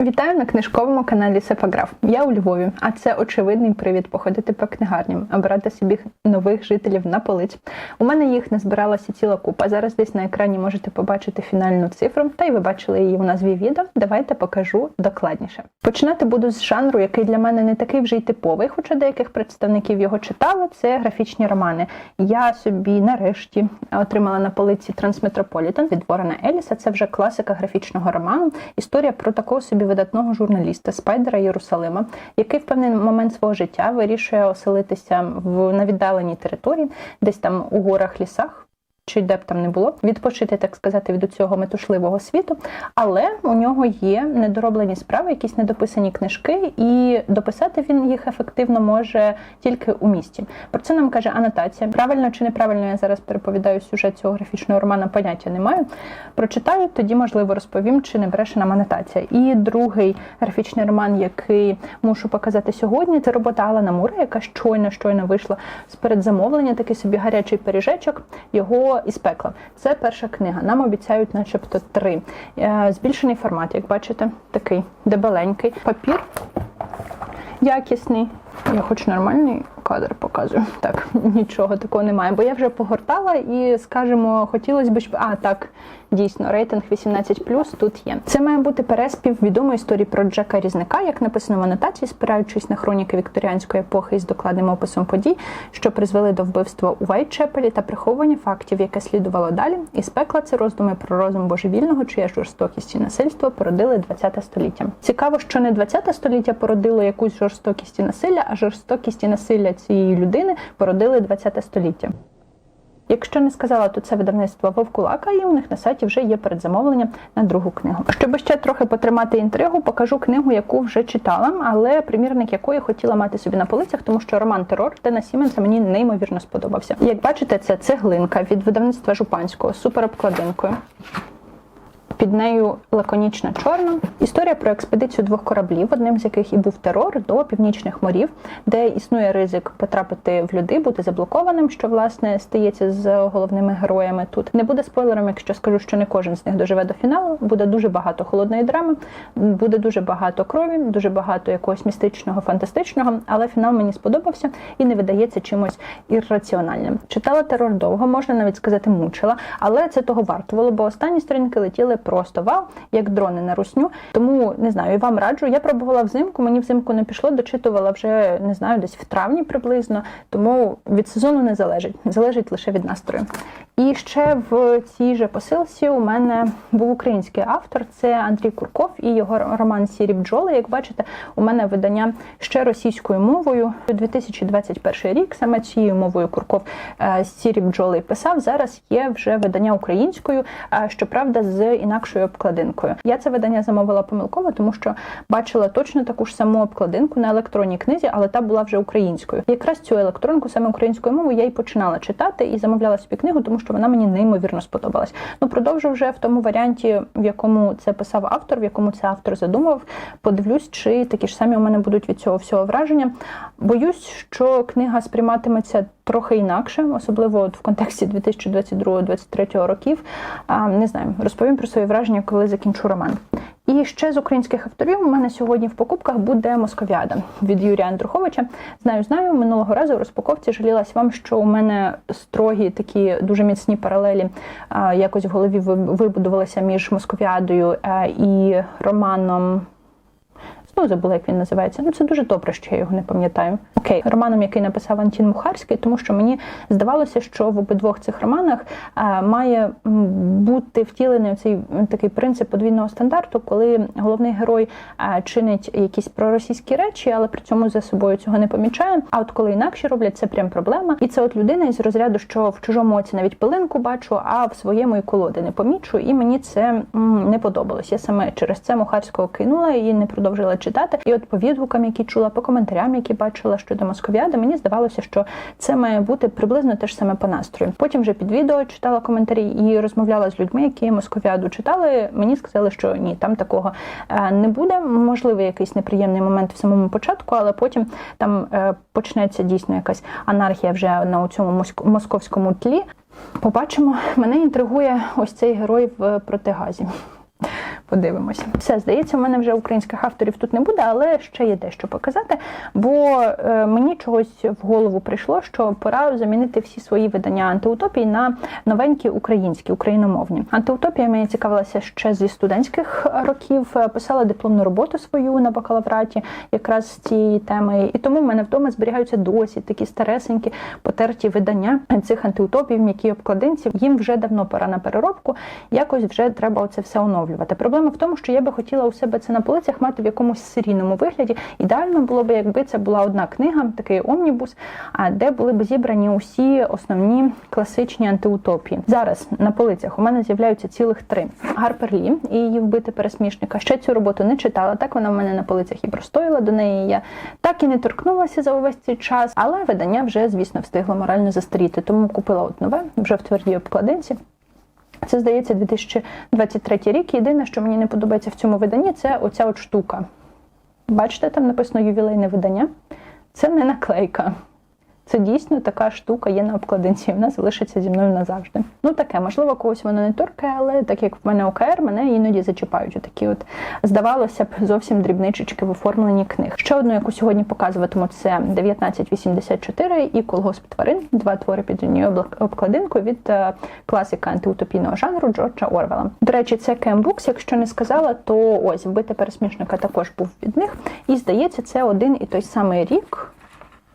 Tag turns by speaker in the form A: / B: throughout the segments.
A: Вітаю на книжковому каналі Сепаграф. Я у Львові, а це очевидний привід походити по книгарням, обирати собі нових жителів на полиць. У мене їх не збиралася ціла купа. Зараз десь на екрані можете побачити фінальну цифру, та й ви бачили її у назві відео. Давайте покажу докладніше. Починати буду з жанру, який для мене не такий вже й типовий, хоча деяких представників його читала. Це графічні романи. Я собі нарешті отримала на полиці Трансметрополітен від Ворона Еліса. Це вже класика графічного роману. Історія про такого собі видатного журналіста Спайдера Єрусалима, який в певний момент свого життя вирішує оселитися в на віддаленій території, десь там у горах лісах. Чи де б там не було, відпочити, так сказати, від цього метушливого світу, але у нього є недороблені справи, якісь недописані книжки, і дописати він їх ефективно може тільки у місті. Про це нам каже анотація. Правильно чи неправильно я зараз переповідаю сюжет цього графічного романа, поняття не маю. Прочитаю, тоді можливо розповім, чи не бреше нам анотація. І другий графічний роман, який мушу показати сьогодні, це робота Алана Мура, яка щойно щойно вийшла з передзамовлення, такий собі гарячий пиріжечок. Його із пекла. Це перша книга. Нам обіцяють, начебто, три. Е, Збільшений формат, як бачите, такий дебеленький. Папір якісний. Я хоч нормальний кадр показую. Так, нічого такого немає. Бо я вже погортала і, скажімо, хотілося б, щоб. А, так, дійсно, рейтинг 18 тут є. Це має бути переспів відомої історії про Джека Різника, як написано в анотації, спираючись на хроніки вікторіанської епохи із докладним описом подій, що призвели до вбивства у Вайтчепелі та приховування фактів, яке слідувало далі. І спекла це роздуми про розум божевільного, чия жорстокість і насильство породили 20 століття. Цікаво, що не 20 століття породило якусь жорстокість і насилля, а жорстокість і насилля цієї людини породили 20 століття. Якщо не сказала, то це видавництво Вовкулака, і у них на сайті вже є передзамовлення на другу книгу. Щоб ще трохи потримати інтригу, покажу книгу, яку вже читала, але примірник якої хотіла мати собі на полицях, тому що роман Терор Дена Сіменса мені неймовірно сподобався. Як бачите, це цеглинка від видавництва Жупанського з суперобкладинкою. Під нею лаконічна чорна історія про експедицію двох кораблів, одним з яких і був терор до північних морів, де існує ризик потрапити в люди, бути заблокованим, що власне стається з головними героями тут. Не буде спойлером, якщо скажу, що не кожен з них доживе до фіналу. Буде дуже багато холодної драми, буде дуже багато крові, дуже багато якогось містичного, фантастичного. Але фінал мені сподобався і не видається чимось ірраціональним. Читала терор довго, можна навіть сказати, мучила, але це того вартувало, бо останні сторінки летіли просто вау, як дрони на русню. Тому не знаю, і вам раджу. Я пробувала взимку, мені взимку не пішло, дочитувала вже не знаю, десь в травні приблизно. Тому від сезону не залежить, залежить лише від настрою. І ще в цій же посилці у мене був український автор, це Андрій Курков і його роман Сірі бджоли. Як бачите, у мене видання ще російською мовою. 2021 рік саме цією мовою Курков е, Сірі бджоли писав. Зараз є вже видання українською, е, щоправда, з інакшою обкладинкою. Я це видання замовила помилково, тому що бачила точно таку ж саму обкладинку на електронній книзі, але та була вже українською. Якраз цю електронку саме українською мовою я й починала читати і замовляла собі книгу, тому що вона мені неймовірно сподобалась. Ну продовжу вже в тому варіанті, в якому це писав автор, в якому це автор задумав. Подивлюсь, чи такі ж самі у мене будуть від цього всього враження. Боюсь, що книга сприйматиметься трохи інакше, особливо в контексті 2022-2023 років. Не знаю, розповім про свої враження, коли закінчу роман. І ще з українських авторів у мене сьогодні в покупках буде Московіада від Юрія Андруховича. Знаю, знаю, минулого разу в розпаковці жалілась вам, що у мене строгі такі дуже міцні паралелі якось в голові вибудувалися між Московіадою і романом. Знову забула, як він називається. Ну це дуже добре, що я його не пам'ятаю. Окей, романом, який написав Антін Мухарський, тому що мені здавалося, що в обидвох цих романах має бути втілений цей такий принцип подвійного стандарту, коли головний герой чинить якісь проросійські речі, але при цьому за собою цього не помічає. А от коли інакше роблять, це прям проблема. І це от людина із розряду, що в чужому оці навіть пилинку бачу, а в своєму і колоди не помічу. І мені це не подобалось. Я саме через це Мухарського кинула і не продовжила читати. І от по відгукам, які чула, по коментарям, які бачила щодо Московіади, мені здавалося, що це має бути приблизно те ж саме по настрою. Потім вже під відео читала коментарі і розмовляла з людьми, які Московіаду читали. Мені сказали, що ні, там такого е, не буде. Можливо, якийсь неприємний момент в самому початку, але потім там е, почнеться дійсно якась анархія вже на цьому московському тлі. Побачимо, мене інтригує ось цей герой в протигазі. Подивимося. Все, здається, в мене вже українських авторів тут не буде, але ще є дещо показати. Бо е, мені чогось в голову прийшло, що пора замінити всі свої видання антиутопій на новенькі українські, україномовні. Антиутопія мені цікавилася ще зі студентських років. Е, Писала дипломну роботу свою на бакалавраті, якраз з цієї теми. І тому в мене вдома зберігаються досі такі старесенькі потерті видання цих антиутопій, м'які обкладинці. Їм вже давно пора на переробку. Якось вже треба оце все оновлювати. Проблема в тому, що я би хотіла у себе це на полицях мати в якомусь серійному вигляді. Ідеально було б, якби це була одна книга, такий омнібус, а де були б зібрані усі основні класичні антиутопії. Зараз на полицях у мене з'являються цілих три. Гарпер Лі і її вбити пересмішника. Ще цю роботу не читала. Так вона в мене на полицях і простоїла до неї. Я так і не торкнулася за увесь цей час, але видання вже, звісно, встигло морально застаріти. Тому купила от нове вже в твердій обкладинці. Це здається 2023 рік. Єдине, що мені не подобається в цьому виданні, це оця от штука. Бачите, там написано ювілейне видання. Це не наклейка. Це дійсно така штука є на обкладинці, і вона залишиться зі мною назавжди. Ну таке, можливо, когось воно не торкає, але так як в мене ОКР, мене іноді зачіпають. Такі от, здавалося б, зовсім дрібничечки в оформленні книг. Ще одну, яку сьогодні показуватиму, це 1984 і колгосп тварин, два твори під однією обкладинкою від е, класика антиутопійного жанру Джорджа Орвела. До речі, це Кембукс, якщо не сказала, то ось вбити пересмішника також був від них. І здається, це один і той самий рік.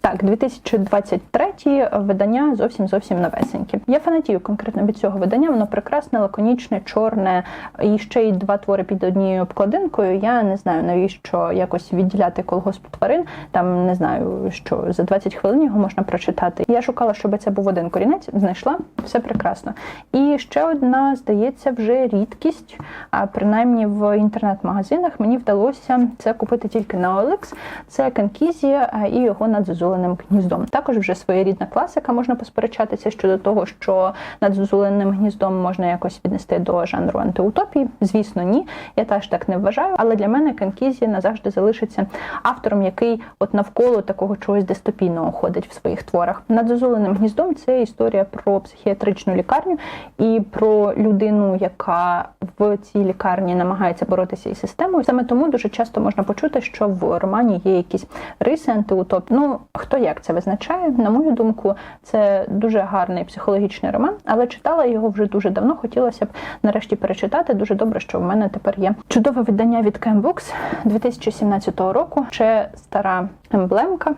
A: Так, 2023 видання зовсім зовсім новесеньке. Я фанатію конкретно від цього видання. Воно прекрасне, лаконічне, чорне і ще й два твори під однією обкладинкою. Я не знаю навіщо якось відділяти колгосп тварин. Там не знаю, що за 20 хвилин його можна прочитати. Я шукала, щоб це був один корінець, знайшла все прекрасно. І ще одна, здається, вже рідкість. А принаймні в інтернет-магазинах мені вдалося це купити тільки на OLX. Це Канкізі і його надзузули зозуленим гніздом. Також вже своєрідна класика можна посперечатися щодо того, що над зозуленим гніздом можна якось віднести до жанру антиутопії. Звісно, ні. Я теж так не вважаю. Але для мене Канкізі назавжди залишиться автором, який от навколо такого чогось дистопійного ходить в своїх творах. Над зозуленим гніздом це історія про психіатричну лікарню і про людину, яка в цій лікарні намагається боротися із системою. Саме тому дуже часто можна почути, що в романі є якісь риси антиутопії. Ну Хто як це визначає? На мою думку, це дуже гарний психологічний роман, але читала його вже дуже давно. Хотілося б нарешті перечитати. Дуже добре, що в мене тепер є чудове видання від Кембукс 2017 року. Ще стара емблемка.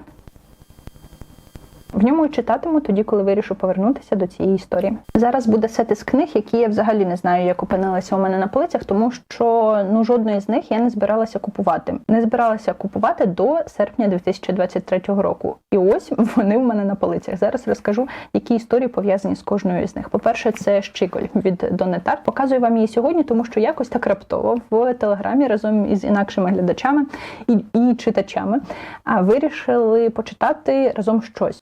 A: В ньому читатиму тоді, коли вирішу повернутися до цієї історії. Зараз буде сет із книг, які я взагалі не знаю, як опинилися у мене на полицях, тому що ну жодної з них я не збиралася купувати. Не збиралася купувати до серпня 2023 року. І ось вони в мене на полицях. Зараз розкажу, які історії пов'язані з кожною з них. По-перше, це Щиголь від Донетар. Показую вам її сьогодні, тому що якось так раптово в телеграмі разом із інакшими глядачами і, і читачами вирішили почитати разом щось.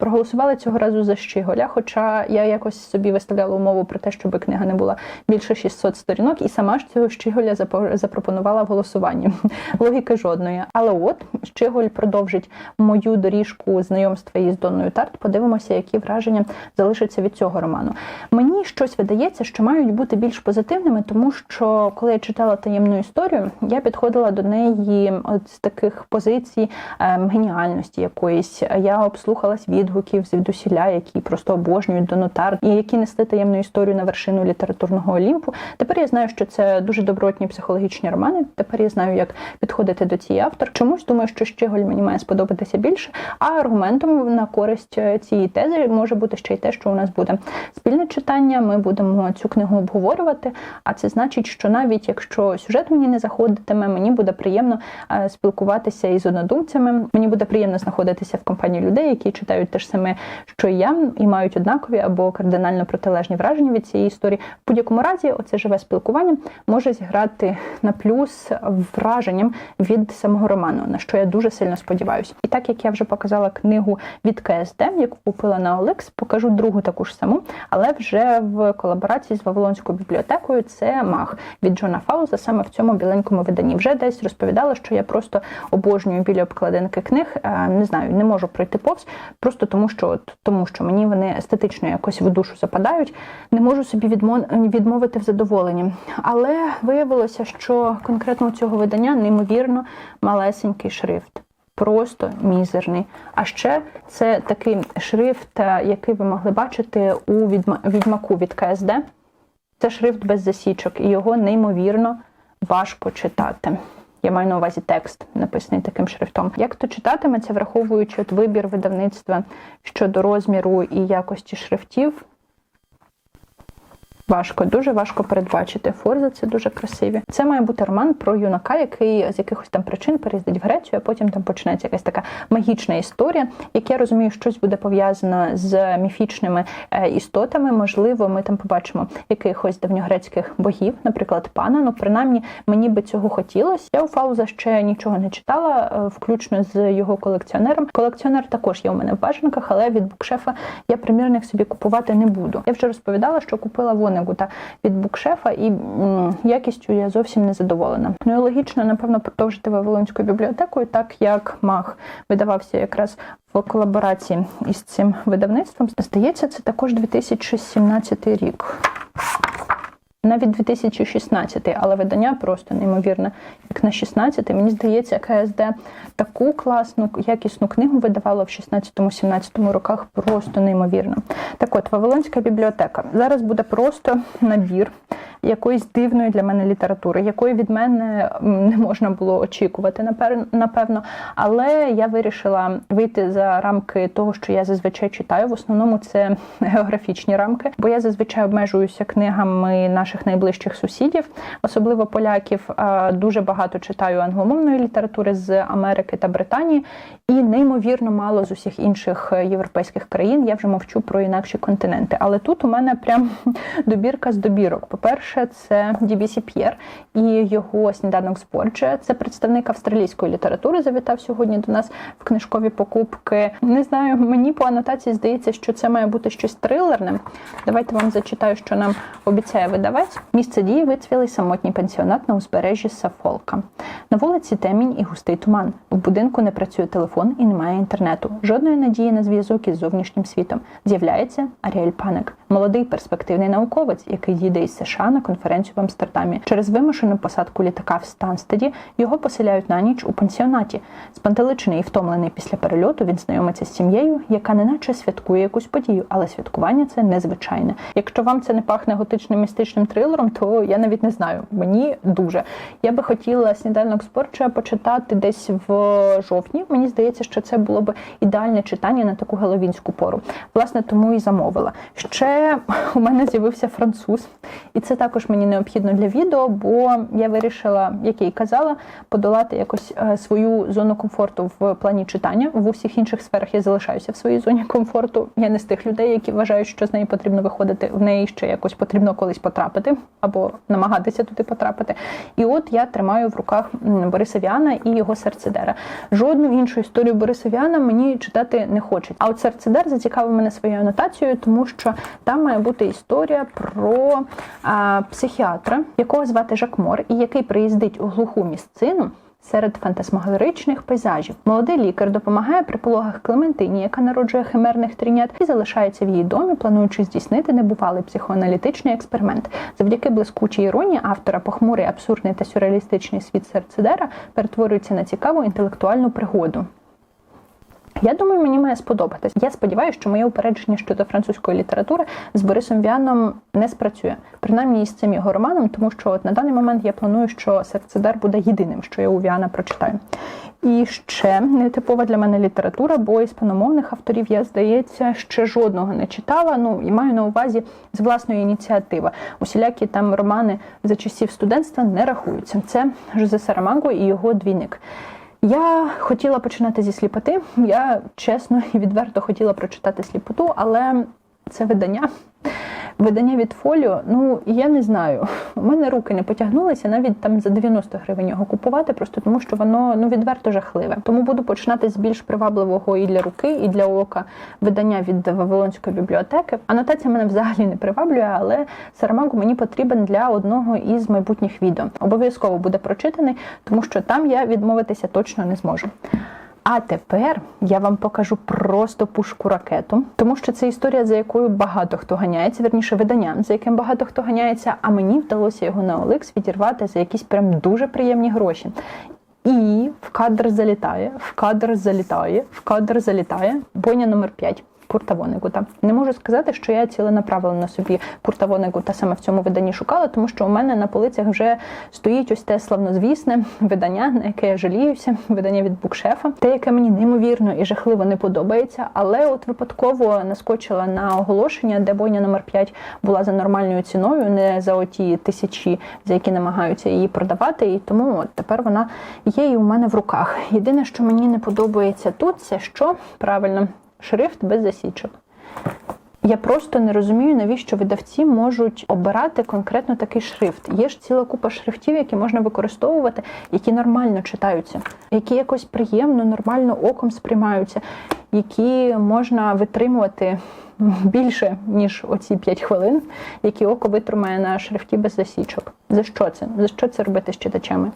A: Цього разу за Щиголя, хоча я якось собі виставляла умову про те, щоб книга не була більше 600 сторінок, і сама ж цього Щиголя запропонувала в голосуванні. Логіки жодної. Але от Щиголь продовжить мою доріжку знайомства із Донною Тарт. Подивимося, які враження залишаться від цього роману. Мені щось видається, що мають бути більш позитивними, тому що коли я читала таємну історію, я підходила до неї от з таких позицій ем, геніальності якоїсь. Я обслухалась відгуків звідусіля, які просто обожнюють Донотар, і які несли таємну історію на вершину літературного олімпу. Тепер я знаю, що це дуже добротні психологічні романи. Тепер я знаю, як підходити до цієї автор. Чомусь думаю, що Щеголь мені має сподобатися більше. А аргументом на користь цієї тези може бути ще й те, що у нас буде спільне читання. Ми будемо цю книгу обговорювати. А це значить, що навіть якщо сюжет мені не заходитиме, мені буде приємно спілкуватися із однодумцями. Мені буде приємно знаходитися в компанії людей, які читають те ж саме, що і я, і мають однакові або кардинально протилежні враження від цієї історії. В будь-якому разі, оце живе спілкування може зіграти на плюс враженням від самого роману, на що я дуже сильно сподіваюся. І так як я вже показала книгу від КСД, яку купила на Олекс, покажу другу таку ж саму, але вже в колаборації з Вавилонською бібліотекою це мах від Джона Фауза, саме в цьому біленькому виданні. Вже десь розповідала, що я просто обожнюю білі обкладинки книг. Не знаю, не можу пройти повз, просто тому тому що от, тому що мені вони естетично якось в душу западають, не можу собі відмовити в задоволенні. Але виявилося, що конкретно у цього видання неймовірно малесенький шрифт. Просто мізерний. А ще це такий шрифт, е, який ви могли бачити у відьма- відьмаку від КСД. Це шрифт без засічок, і його неймовірно важко читати. Я маю на увазі текст, написаний таким шрифтом. Як то читатиметься, враховуючи от вибір видавництва щодо розміру і якості шрифтів, Важко, дуже важко передбачити. Форзи це дуже красиві. Це має бути роман про юнака, який з якихось там причин переїздить в Грецію, а потім там почнеться якась така магічна історія. Як я розумію, щось буде пов'язано з міфічними е, істотами. Можливо, ми там побачимо якихось давньогрецьких богів, наприклад, пана. Ну, принаймні, мені би цього хотілося. Я у Фауза ще нічого не читала, е, включно з його колекціонером. Колекціонер також є у мене в бажанках, але від букшефа я примірник собі купувати не буду. Я вже розповідала, що купила Вонегута від букшефа, і якістю я зовсім не задоволена. Ну і логічно, напевно, продовжити Вавилонською бібліотекою, так як мах видавався якраз в колаборації із цим видавництвом. Здається, це також 2017 рік. Навіть 2016, але видання просто неймовірне, як на 16. Мені здається, КСД таку класну, якісну книгу видавала в 16-17 роках просто неймовірно. Так от, Вавилонська бібліотека. Зараз буде просто набір якоїсь дивної для мене літератури, якої від мене не можна було очікувати, напевно. Але я вирішила вийти за рамки того, що я зазвичай читаю. В основному це географічні рамки, бо я зазвичай обмежуюся книгами наших найближчих сусідів, особливо поляків. Дуже багато читаю англомовної літератури з Америки та Британії, і неймовірно мало з усіх інших е, європейських країн. Я вже мовчу про інакші континенти. Але тут у мене прям добірка з добірок. По-перше, це Дібісі П'єр і його сніданок з. Це представник австралійської літератури. Завітав сьогодні до нас в книжкові покупки. Не знаю, мені по анотації здається, що це має бути щось трилерне. Давайте вам зачитаю, що нам обіцяє видавець. Місце дії вицвілий самотній пенсіонат на узбережжі Сафолка. На вулиці темінь і густий туман. В будинку не працює телефон і немає інтернету. Жодної надії на зв'язок із зовнішнім світом. З'являється Аріель Паник, молодий перспективний науковець, який їде із США на конференцію в Амстердамі. Через вимушену посадку літака в Станстеді його поселяють на ніч у пансіонаті. Спантеличений і втомлений після перельоту він знайомиться з сім'єю, яка неначе святкує якусь подію, але святкування це незвичайне. Якщо вам це не пахне готичним містичним трилером, то я навіть не знаю. Мені дуже. Я би хотіла сніданок спорча почитати десь в жовтні. Мені здається, що це було б ідеальне читання на таку геловінську пору. Власне, тому і замовила. Ще у мене з'явився француз, і це також мені необхідно для відео, бо я вирішила, як я й казала, подолати якось е, свою зону комфорту в плані читання. В усіх інших сферах я залишаюся в своїй зоні комфорту. Я не з тих людей, які вважають, що з неї потрібно виходити, в неї ще якось потрібно колись потрапити або намагатися туди потрапити. І от я тримаю в руках Бориса Віана і його серцедера. Жодну іншу історію Бориса Віана мені читати не хочуть. А от серцедер зацікавив мене своєю анотацією, тому що там має бути історія про а, психіатра, якого звати Жак Мор, і який приїздить у глуху місцину. Серед фантасмагоричних пейзажів молодий лікар допомагає при пологах Клементині, яка народжує химерних тринят, і залишається в її домі, плануючи здійснити небувалий психоаналітичний експеримент. Завдяки блискучій іронії автора похмурий, абсурдний та сюрреалістичний світ серцедера перетворюється на цікаву інтелектуальну пригоду. Я думаю, мені має сподобатись. Я сподіваюся, що моє упередження щодо французької літератури з Борисом Віаном не спрацює, принаймні із цим його романом, тому що от на даний момент я планую, що серцедар буде єдиним, що я у Віана прочитаю. І ще нетипова для мене література, бо іспаномовних авторів я, здається, ще жодного не читала. Ну і маю на увазі з власної ініціативи. Усілякі там романи за часів студентства не рахуються. Це Жозе Сарамаго і його двійник. Я хотіла починати зі сліпоти. Я чесно і відверто хотіла прочитати сліпоту, але це видання. Видання від фоліо, ну я не знаю. У мене руки не потягнулися навіть там за 90 гривень його купувати, просто тому що воно ну відверто жахливе. Тому буду починати з більш привабливого і для руки, і для ока видання від Вавилонської бібліотеки. Анотація мене взагалі не приваблює, але Сарамагу мені потрібен для одного із майбутніх відео. Обов'язково буде прочитаний, тому що там я відмовитися точно не зможу. А тепер я вам покажу просто пушку ракету, тому що це історія, за якою багато хто ганяється, верніше видання, за яким багато хто ганяється. А мені вдалося його на OLX відірвати за якісь прям дуже приємні гроші. І в кадр залітає, в кадр залітає, в кадр залітає. Бойня номер 5 Курта Вонегута. Не можу сказати, що я ціленаправлено собі Курта Вонегута саме в цьому виданні шукала, тому що у мене на полицях вже стоїть ось те славнозвісне видання, на яке я жаліюся, видання від букшефа, те, яке мені неймовірно і жахливо не подобається. Але от випадково наскочила на оголошення, де бойня номер 5 була за нормальною ціною, не за оті тисячі, за які намагаються її продавати. І тому от тепер вона є і у мене в руках. Єдине, що мені не подобається тут, це що правильно шрифт без засічок. Я просто не розумію, навіщо видавці можуть обирати конкретно такий шрифт. Є ж ціла купа шрифтів, які можна використовувати, які нормально читаються, які якось приємно, нормально оком сприймаються, які можна витримувати більше, ніж оці 5 хвилин, які око витримає на шрифті без засічок. За що це? За що це робити з читачами?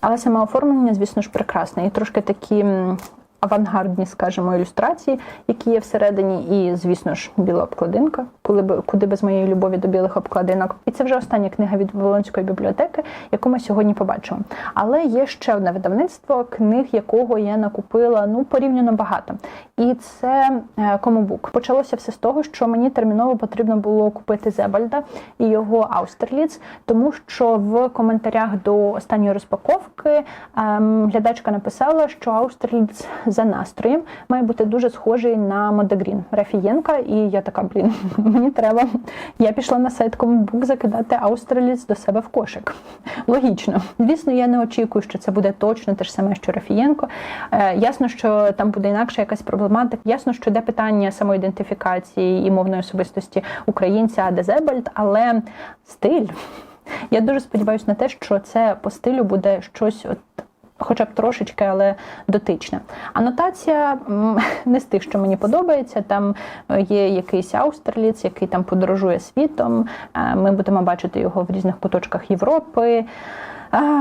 A: Але саме оформлення, звісно ж, прекрасне. І трошки такі авангардні, скажімо, ілюстрації, які є всередині, і, звісно ж, біла обкладинка, коли б куди без моєї любові до білих обкладинок. І це вже остання книга від Волонської бібліотеки, яку ми сьогодні побачимо. Але є ще одне видавництво, книг якого я накупила ну порівняно багато. І це Комобук. Почалося все з того, що мені терміново потрібно було купити Зебальда і його Аустерліц, тому що в коментарях до останньої розпаковки ем, глядачка написала, що Аустерліц за настроєм має бути дуже схожий на Модегрін Рафієнка. І я така, блін, мені треба. Я пішла на сайт Комбук закидати Аустраліс до себе в кошик. Логічно. Звісно, я не очікую, що це буде точно те ж саме, що Рафієнко. Е, ясно, що там буде інакше якась проблематика. Ясно, що де питання самоідентифікації і мовної особистості українця, де але стиль. Я дуже сподіваюся на те, що це по стилю буде щось от хоча б трошечки, але дотична. Анотація не з тих, що мені подобається. Там е, є якийсь Аустерліц, який там подорожує світом. Е, ми будемо бачити його в різних куточках Європи.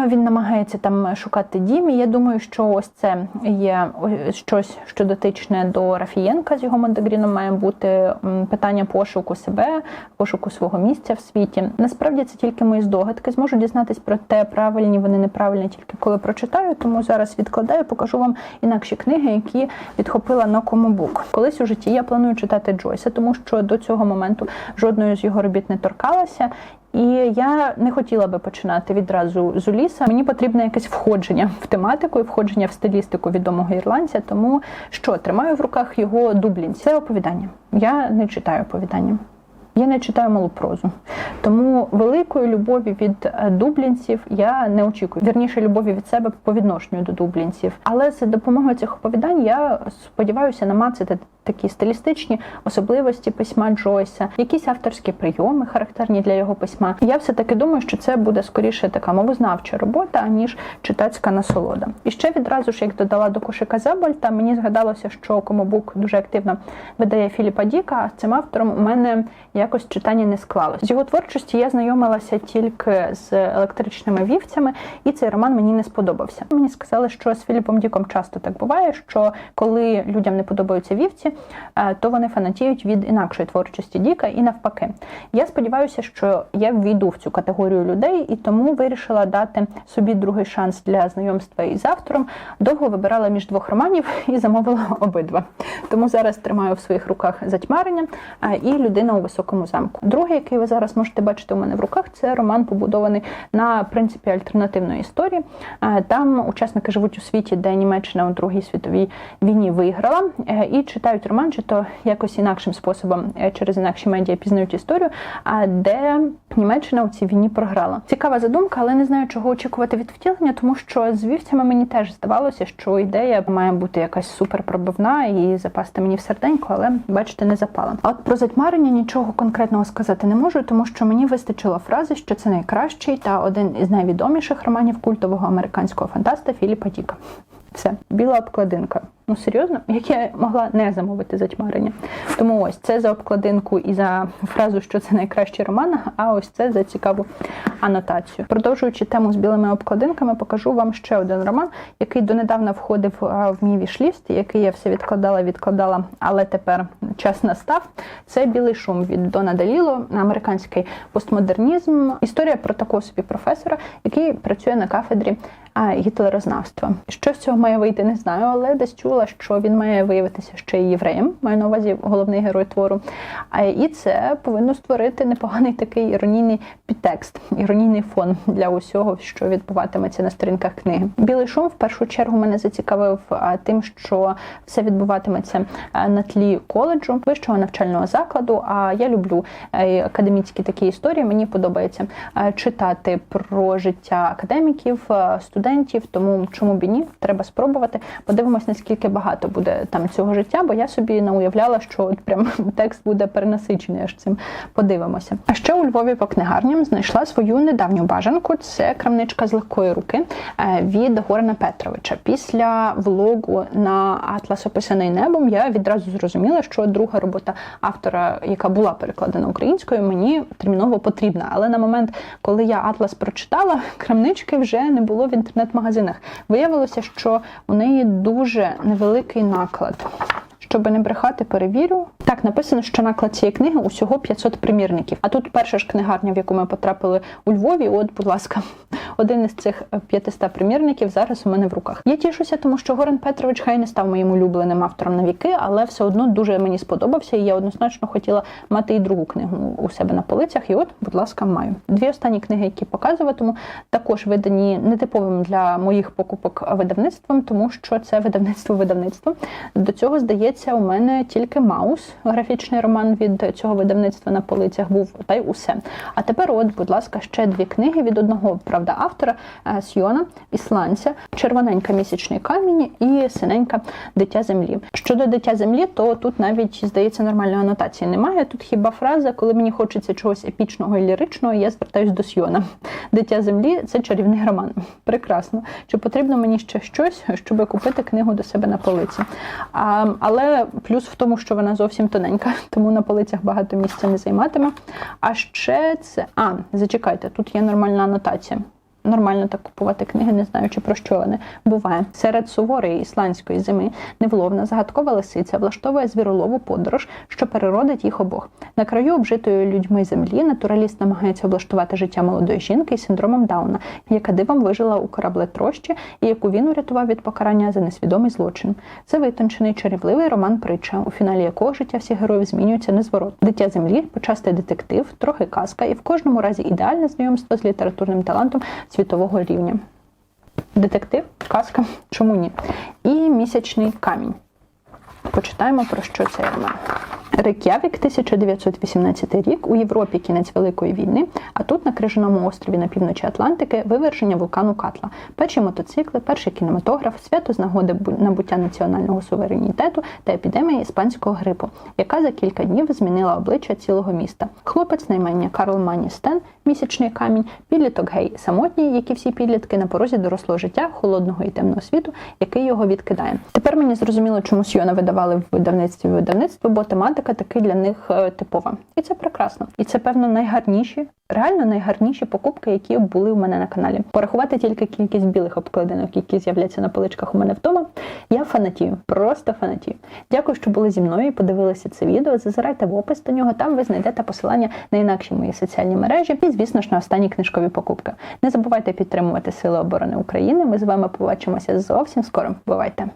A: Він намагається там шукати дім. і Я думаю, що ось це є щось, що дотичне до Рафієнка з його Мондегріном має бути питання пошуку себе, пошуку свого місця в світі. Насправді це тільки мої здогадки. Зможу дізнатись про те, правильні вони неправильні, тільки коли прочитаю. Тому зараз відкладаю, покажу вам інакші книги, які відхопила на комобук. Колись у житті я планую читати Джойса, тому що до цього моменту жодної з його робіт не торкалася. І я не хотіла би починати відразу з Уліса. Мені потрібне якесь входження в тематику і входження в стилістику відомого ірландця. Тому що тримаю в руках його дублін. Це оповідання. Я не читаю оповідання. Я не читаю малу прозу, тому великої любові від е, дублінців я не очікую. Вірніше любові від себе по відношенню до дублінців. Але за допомогою цих оповідань я сподіваюся намацати такі стилістичні особливості письма Джойса, якісь авторські прийоми, характерні для його письма. Я все таки думаю, що це буде скоріше така мовознавча робота, аніж читацька насолода. І ще відразу ж, як додала до кошика Забольта, мені згадалося, що Комобук дуже активно видає Філіпа Діка. А з цим автором у мене якось читання не склалось. З його творчості я знайомилася тільки з електричними вівцями, і цей роман мені не сподобався. Мені сказали, що з Філіпом Діком часто так буває, що коли людям не подобаються вівці, то вони фанатіють від інакшої творчості Діка і навпаки. Я сподіваюся, що я ввійду в цю категорію людей і тому вирішила дати собі другий шанс для знайомства із автором. Довго вибирала між двох романів і замовила обидва. Тому зараз тримаю в своїх руках затьмарення е, і людина у високому замку. Другий, який ви зараз можете бачити у мене в руках, це роман, побудований на принципі альтернативної історії. Е, там учасники живуть у світі, де Німеччина у Другій світовій війні виграла і читають роман, чи то якось інакшим способом е, через інакші медіа пізнають історію, а де Німеччина у цій війні програла. Цікава задумка, але не знаю, чого очікувати від втілення, тому що з вівцями мені теж здавалося, що ідея має бути якась супер пробивна і запасти мені в серденько, але бачите, не запала. А от про затьмарення нічого конкретного сказати не можу, тому що мені вистачило фрази, що це найкращий та один із найвідоміших романів культового американського фантаста Філіпа Діка. Все, біла обкладинка. Ну серйозно, як я могла не замовити затьмарення. Тому ось це за обкладинку і за фразу, що це найкращий роман. А ось це за цікаву анотацію. Продовжуючи тему з білими обкладинками, покажу вам ще один роман, який донедавна входив в мій вішліст, який я все відкладала, відкладала, але тепер час настав. Це білий шум від Дона Даліло, американський постмодернізм. Історія про такого собі професора, який працює на кафедрі а, гітлерознавства. Що з цього має вийти, не знаю, але десь чула, що він має виявитися ще й євреєм. Маю на увазі головний герой твору. І це повинно створити непоганий такий іронійний підтекст, іронійний фон для усього, що відбуватиметься на сторінках книги. Білий шум в першу чергу мене зацікавив тим, що все відбуватиметься на тлі коледжу, вищого навчального закладу. А я люблю е, академічні такі історії. Мені подобається читати про життя академіків, е, студентів. Тому чому б і ні? Треба спробувати. Подивимось, наскільки багато буде там цього життя, бо я собі не уявляла, що от прям текст буде перенасичений. Аж цим подивимося. А ще у Львові по книгарням знайшла свою недавню бажанку. Це крамничка з легкої руки е, від Горана Петровича. Після влогу на Атлас описаний небом я відразу зрозуміла, що друга робота автора, яка була перекладена українською, мені терміново потрібна. Але на момент, коли я Атлас прочитала, крамнички вже не було в інтернет-магазинах. Виявилося, що у неї дуже невеликий наклад. Щоб не брехати, перевірю. Так, написано, що наклад цієї книги усього 500 примірників. А тут перша ж книгарня, в яку ми потрапили у Львові. От, будь ласка, один із цих 500 примірників зараз у мене в руках. Я тішуся, тому що Горан Петрович хай не став моїм улюбленим автором на віки, але все одно дуже мені сподобався, і я однозначно хотіла мати і другу книгу у себе на полицях. І от, будь ласка, маю. Дві останні книги, які показуватиму, також видані нетиповим для моїх покупок видавництвом, тому що це видавництво видавництво. До цього здається. У мене тільки Маус, графічний роман від цього видавництва на полицях був, та й усе. А тепер, от, будь ласка, ще дві книги від одного правда автора Сьйона, ісландця, червоненька місячний камінь і синенька дитя землі. Щодо дитя землі, то тут навіть здається нормальної анотації немає. Тут хіба фраза, коли мені хочеться чогось епічного і ліричного, я звертаюсь до Сьйона. Дитя землі це чарівний роман. Прекрасно. Чи потрібно мені ще щось, щоб купити книгу до себе на полиці? А, Але плюс в тому, що вона зовсім тоненька, тому на полицях багато місця не займатиме. А ще це. А, зачекайте, тут є нормальна анотація. Нормально так купувати книги, не знаю, чи про що вони буває. Серед суворої ісландської зими невловна загадкова лисиця влаштовує звіролову подорож, що переродить їх обох. На краю обжитої людьми землі натураліст намагається облаштувати життя молодої жінки із синдромом Дауна, яка дивом вижила у кораблетрощі і яку він урятував від покарання за несвідомий злочин. Це витончений чарівливий роман притча, у фіналі якого життя всіх героїв змінюється незворот. Дитя землі, почастий детектив, трохи казка, і в кожному разі ідеальне знайомство з літературним талантом світового рівня. Детектив, казка, чому ні? І місячний камінь. Почитаємо про що цей роман. Рейк'явік, 1918 рік, у Європі кінець Великої війни, а тут на крижаному острові на півночі Атлантики виверження вулкану Катла, перші мотоцикли, перший кінематограф, свято з нагоди набуття національного суверенітету та епідемія іспанського грипу, яка за кілька днів змінила обличчя цілого міста. Хлопець наймення Карл Мані Стен, місячний камінь, підліток гей самотній, як і всі підлітки на порозі дорослого життя, холодного і темного світу, який його відкидає. Тепер мені зрозуміло, чому Сйона видавали в видавництві видавництво, бо тематика таки для них е, типова. І це прекрасно. І це, певно, найгарніші, реально найгарніші покупки, які були у мене на каналі. Порахувати тільки кількість білих обкладинок, які з'являться на поличках у мене вдома. Я фанатію, просто фанатію. Дякую, що були зі мною і подивилися це відео. Зазирайте в опис до нього, там ви знайдете посилання на інакші мої соціальні мережі і, звісно ж, на останні книжкові покупки. Не забувайте підтримувати Сили оборони України. Ми з вами побачимося зовсім скоро. Бувайте!